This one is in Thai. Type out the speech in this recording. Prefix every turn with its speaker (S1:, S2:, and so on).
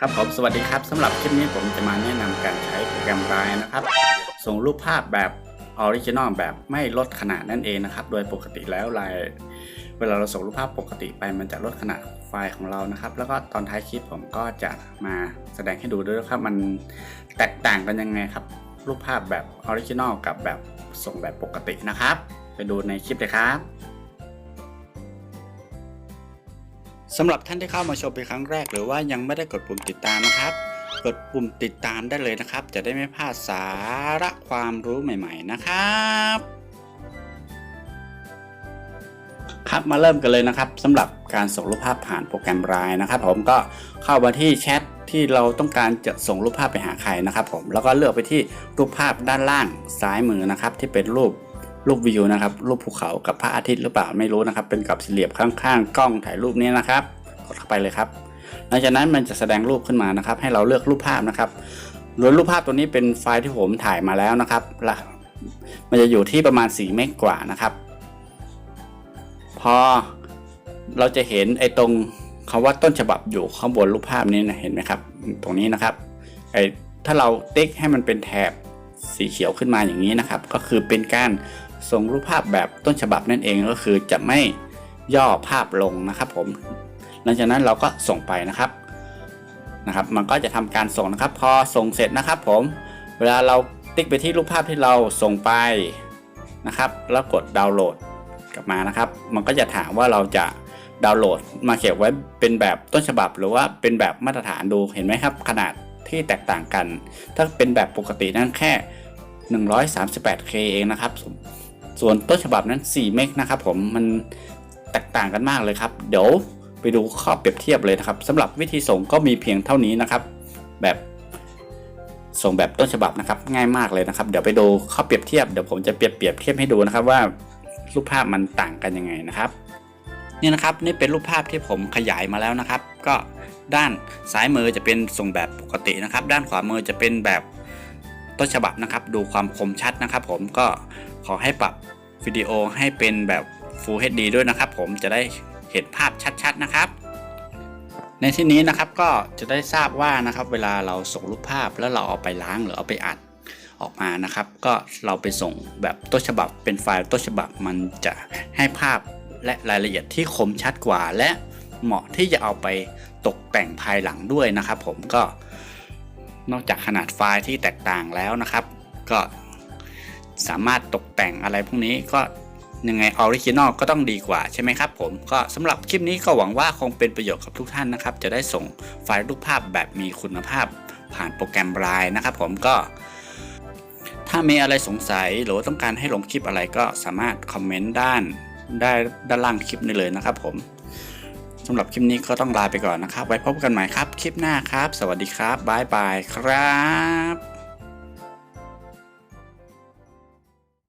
S1: ครับผมสวัสดีครับสำหรับคลิปนี้ผมจะมาแนะนำการใช้โปรแกรม Line นะครับ ส่งรูปภาพแบบออริจินอลแบบไม่ลดขนาดนั่นเองนะครับ โดยปกติแล้ว Line เวลาเราส่งรูปภาพปกติไปมันจะลดขนาดไฟล์ของเรานะครับ แล้วก็ตอนท้ายคลิปผมก็จะมาแสดงให้ดูด้วยครับ มันแตกต่างกันยังไงครับ รูปภาพแบบออริจินอลกับแบบส่งแบบปกตินะครับ ไปดูในคลิปเลยครับ สำหรับท่านที่เข้ามาชมเป็นครั้งแรก หรือว่ายังไม่ได้กดปุ่มติดตามนะครับ กดปุ่มติดตามได้เลยนะครับ จะได้ไม่พลาดสาระความรู้ใหม่ ๆ นะครับครับมาเริ่มกันเลยนะครับสำหรับการส่งรูปภาพผ่านโปรแกรม Line นะครับ ผมก็เข้ามาที่แชทที่เราต้องการจะส่งรูปภาพไปหาใครนะครับ ผมแล้วก็เลือกไปที่รูปภาพด้านล่างซ้ายมือนะครับ ที่เป็นรูป รูปวิวนะครับ รูปภูเขากับพระอาทิตย์หรือเปล่าไม่รู้นะครับ เป็นกับสี่เหลี่ยมข้างๆ กล้องถ่ายรูปนี้นะครับ กดเข้าไปเลยครับ หลังจากนั้นมันจะแสดงรูปขึ้นมานะครับ ให้เราเลือกรูปภาพนะครับ โดยรูปภาพตัวนี้เป็นไฟล์ที่ผมถ่ายมาแล้วนะครับละมันจะอยู่ที่ประมาณ4เมกกว่านะครับ พอเราจะเห็นไอ้ตรงคาว่าต้นฉบับอยู่ข้างบนรูปภาพนี้นะเห็นไหมครับ ตรงนี้นะครับไอ้ถ้าเราติ๊กให้มันเป็นแถบสีเขียวขึ้นมาอย่างนี้นะครับ ก็คือเป็นการ ส่งรูปภาพแบบต้นฉบับนั่นเองก็คือจะไม่ย่อภาพลงนะครับผม หลังจากนั้นเราก็ส่งไปนะครับนะครับ มันก็จะทำการส่งนะครับ พอส่งเสร็จนะครับ ผม เวลาเราติ๊กไปที่รูปภาพที่เราส่งไปนะครับ แล้วกดดาวน์โหลดกลับมานะครับ มันก็จะถามว่าเราจะดาวน์โหลดมาเก็บไว้เป็นแบบต้นฉบับ หรือว่าเป็นแบบมาตรฐานดูเห็นไหมครับ ขนาดที่แตกต่างกัน ถ้าเป็นแบบปกตินั้นแค่ 138K เองนะครับ ส่วนต้นฉบับนั้น 4 เมกนะครับผมมันแตกต่างกันมากเลยครับ เดี๋ยวไปดูข้อเปรียบเทียบเลยนะครับสำหรับวิธีส่งก็มีเพียงเท่านี้นะครับ แบบส่งแบบต้นฉบับนะครับ ง่ายมากเลยนะครับ เดี๋ยวไปดูข้อเปรียบเทียบเดี๋ยวผมจะเปรียบเปรียบเทียบให้ดูนะครับว่ารูปภาพมันต่างกันยังไงนะครับนี่นะครับนี่เป็นรูปภาพที่ผมขยายมาแล้วนะครับ ก็ด้านซ้ายมือจะเป็นส่งแบบปกตินะครับ ด้านขวามือจะเป็นแบบต้นฉบับนะครับ ดูความคมชัดนะครับ ผมก็ขอให้ปรับ วิดีโอให้เป็นแบบ Full HD ด้วยนะครับ ผมจะได้เห็นภาพชัดๆนะครับ ในที่นี้นะครับก็จะได้ทราบว่านะครับเวลาเราส่งรูปภาพแล้วเราเอาไปล้างหรือเอาไปอัดออกมานะครับ ก็เราไปส่งแบบต้นฉบับเป็นไฟล์ต้นฉบับมันจะให้ภาพและรายละเอียดที่คมชัดกว่า และเหมาะที่จะเอาไปตกแต่งภายหลังด้วยนะครับ ผมก็นอกจากขนาดไฟล์ที่แตกต่างแล้วนะครับ ก็ สามารถตกแต่งอะไรพวกนี้ก็ยังไงออริจินอลก็ต้องดีกว่าใช่ไหมครับผมก็สำหรับคลิปนี้ก็หวังว่าคงเป็นประโยชน์กับทุกท่านนะครับ จะได้ส่งไฟล์รูปภาพแบบมีคุณภาพ ผ่านโปรแกรม Line นะครับผมก็ ถ้ามีอะไรสงสัยหรือต้องการให้ลงคลิปอะไรก็สามารถคอมเมนต์ด้านได้ด้านล่างคลิปนี้เลยนะครับผมสำหรับคลิปนี้ก็ต้องลาไปก่อนนะครับ ไว้พบกันใหม่ครับ คลิปหน้าครับ สวัสดีครับบ๊ายบายครับ